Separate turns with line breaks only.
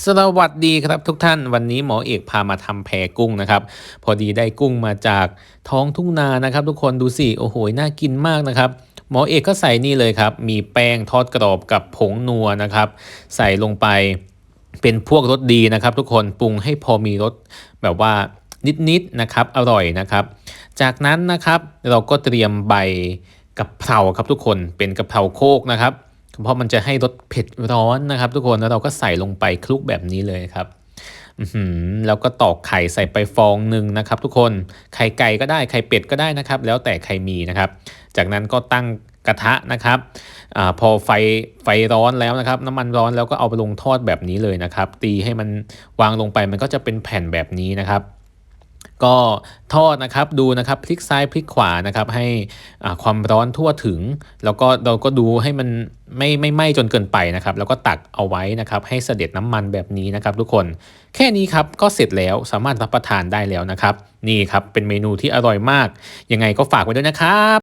สวัสดีครับทุกท่านวันนี้หมอเอกพามาทำแพรกุ้งนะครับ พอดีได้กุ้งมาจากท้องทุ่งนานะครับ ทุกคนดูสิโอ้โหน่ากินมากนะครับ หมอเอกก็ใส่นี่เลยครับ มีแป้งทอดกรอบกับผงนัวนะครับ ใส่ลงไปเป็นพวกรสดีนะครับ ทุกคนปรุงให้พอมีรสแบบว่านิดๆนะครับอร่อยนะครับ จากนั้นนะครับเราก็เตรียมใบกะเพราครับทุกคนเป็นกะเพราโคกนะครับ เพราะมันจะให้รสเผ็ดร้อนนะครับ ทุกคนแล้วเราก็ใส่ลงไปคลุกแบบนี้เลยครับแล้วก็ตอกไข่ใส่ไปฟองหนึ่งนะครับ ทุกคนไข่ไก่ก็ได้ไข่เป็ดก็ได้นะครับ แล้วแต่ใครมีนะครับ จากนั้นก็ตั้งกระทะนะครับอพอไฟไฟร้อนแล้วนะครับ น้ำมันร้อนแล้วก็เอาไปลงทอดแบบนี้เลยนะครับ ตีให้มันวางลงไปมันก็จะเป็นแผ่นแบบนี้นะครับ ก็ทอดนะครับดูนะครับพลิกซ้ายพลิกขวานะครับให้ความร้อนทั่วถึง แล้วก็เราก็ดูให้มันไม่ไม่ไหม้จนเกินไปนะครับ แล้วก็ตักเอาไว้นะครับ ให้เสด็จน้ำมันแบบนี้นะครับ ทุกคนแค่นี้ครับก็เสร็จแล้วสามารถรับประทานได้แล้วนะครับ นี่ครับเป็นเมนูที่อร่อยมาก ยังไงก็ฝากไว้ด้วยนะครับ